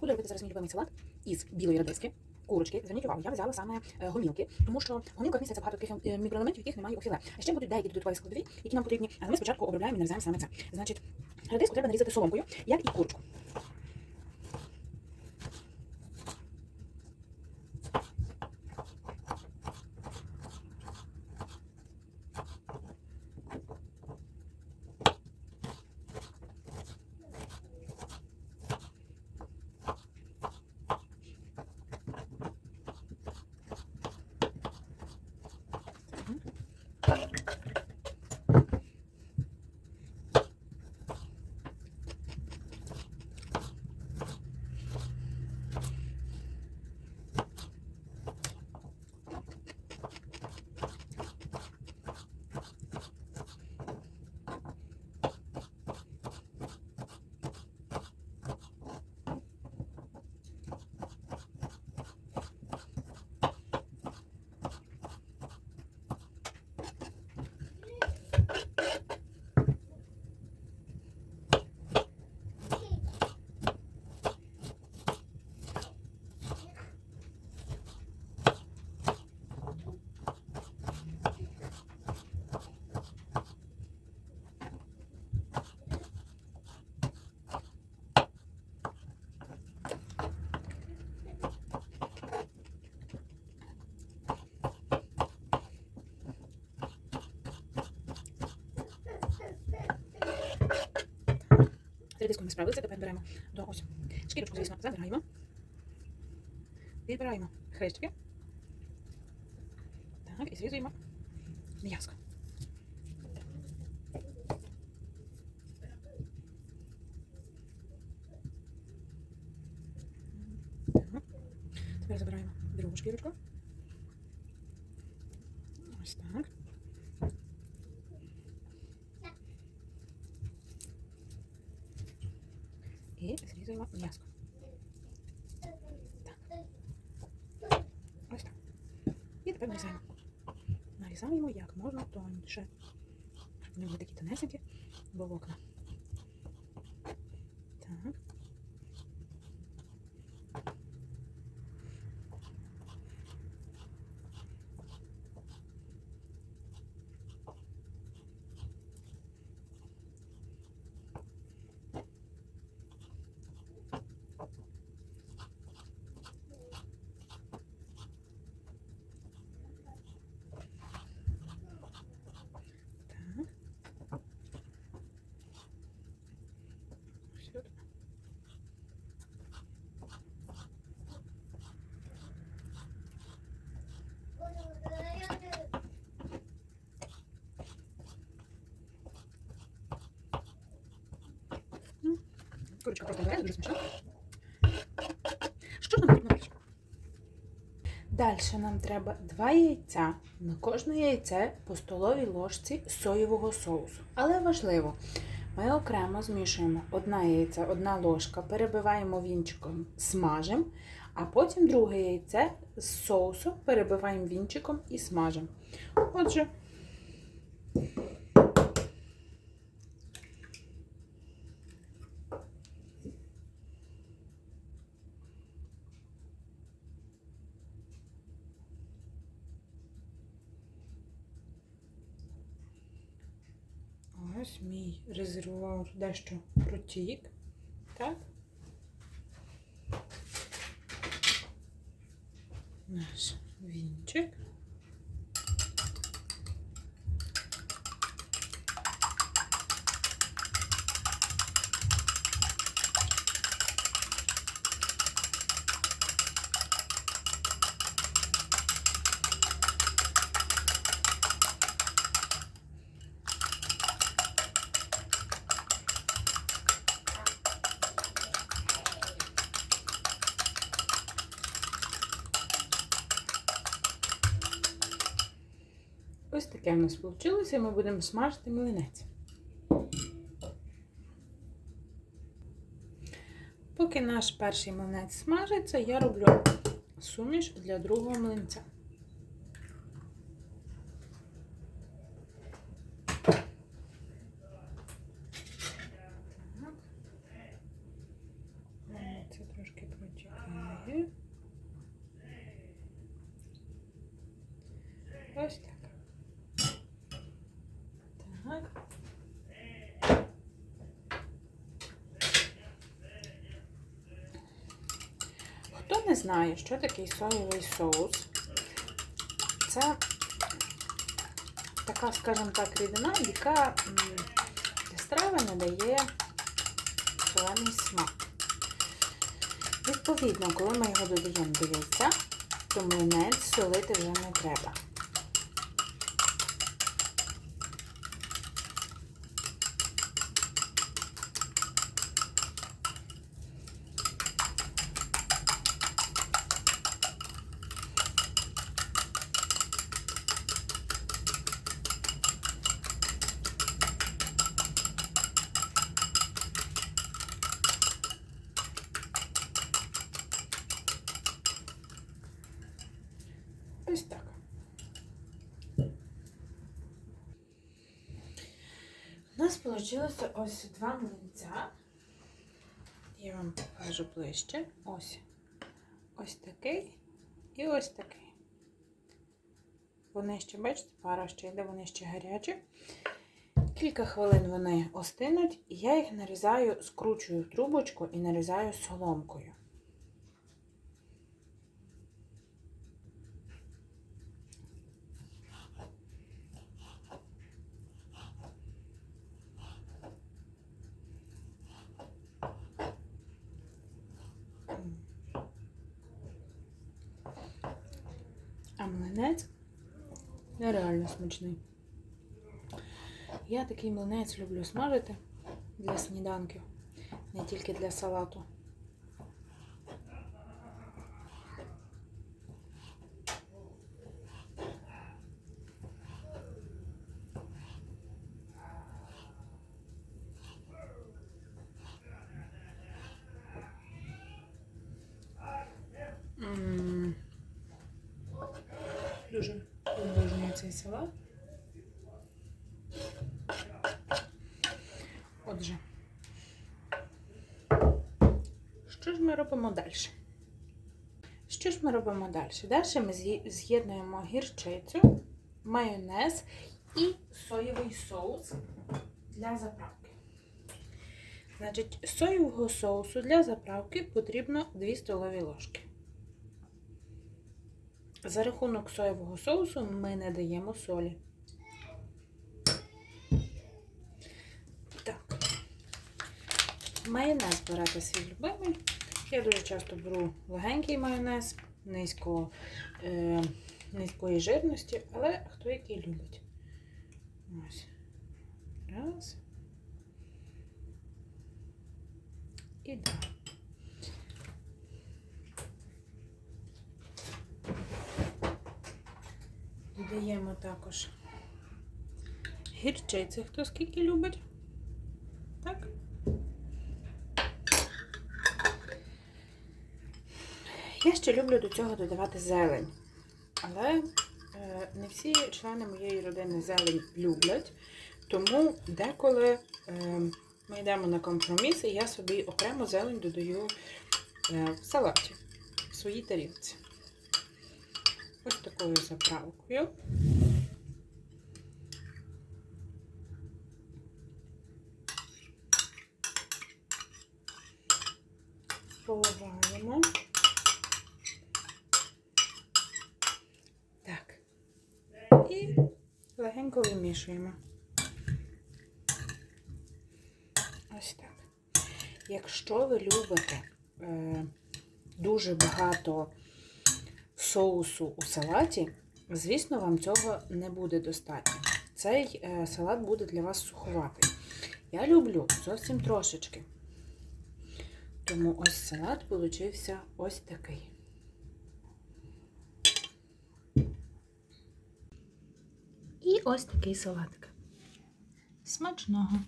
Буду робити зараз мій любимий салат із білої редиски, курочки. Зверніть увагу, я взяла саме е, гомілки, тому що в гомілках міститься багато таких е, мікроелементів, яких немає у філе. Ще будуть деякі додаткові складові, які нам потрібні, але ми спочатку обробляємо і нарізаємо саме це. Значить, редиску треба нарізати соломкою, як і курочку. Справилися, тепер беремо до ось. Шкірочку, звісно, забираємо. Відбираємо хрестики. Так, і зрізуємо м'яско. Так. Тепер забираємо другу шкірочку. Ось так. Зрізуємо м'яско. Так. Ось так. І тепер нарізаємо. Нарізаємо як можна тоньше. Щоб вони були такі тонесенькі волокна. Так. Так. Сюди. Ну, Курочка просто бере, дуже смачно. Що ж нам потрібно далі? Далі нам треба два яйця. На кожне яйце по столовій ложці соєвого соусу. Але важливо, ми окремо змішуємо одне яйце, одна ложка, перебиваємо вінчиком, смажимо, а потім друге яйце з соусу перебиваємо вінчиком і смажимо. Отже, ось мій резервуар дещо протік. Так. Наш вінчик. Ось таке в нас вийшло, і ми будемо смажити млинець. Поки наш перший млинець смажиться, я роблю суміш для другого млинця. Так. Це трошки другий. Ось так. Так. Хто не знає, що такий соєвий соус, це така, скажімо так, рідина, яка для страви надає солений смак. Відповідно, коли ми його додаємо до яйця, то майонез солити вже не треба. Ось так. У нас вийшло ось два млинця. Я вам покажу ближче. Ось. Ось такий і ось такий. Вони ще, бачите, пара ще йде, вони ще гарячі. Кілька хвилин вони остинуть, і я їх нарізаю, скручую в трубочку і нарізаю соломкою. А млинець нереально смачний. Я такий млинець люблю смажити для сніданків, не тільки для салату. Дуже обожнюю цей салат. Отже, що ж ми робимо далі? Що ж ми робимо далі? Далі ми з'єднуємо гірчицю, майонез і соєвий соус для заправки. Значить, соєвого соусу для заправки потрібно 2 столові ложки. За рахунок соєвого соусу ми не даємо солі. Так. Майонез берете свій любимий. Я дуже часто беру легенький майонез, низько, е, низької жирності, але хто який любить. Ось. Раз. І два. Додаємо також гірчиці, хто скільки любить. Так. Я ще люблю до цього додавати зелень. Але е, не всі члени моєї родини зелень люблять, тому деколи е, ми йдемо на компроміс, і я собі окремо зелень додаю е, в салаті, в своїй тарілці. Такою заправкою. Поливаємо. Так. І легенько вимішуємо. Ось так. Якщо ви любите е, дуже багато соусу у салаті, звісно, вам цього не буде достатньо. Цей е, салат буде для вас суховатий. Я люблю зовсім трошечки. Тому ось салат получився ось такий. І ось такий салатик. Смачного!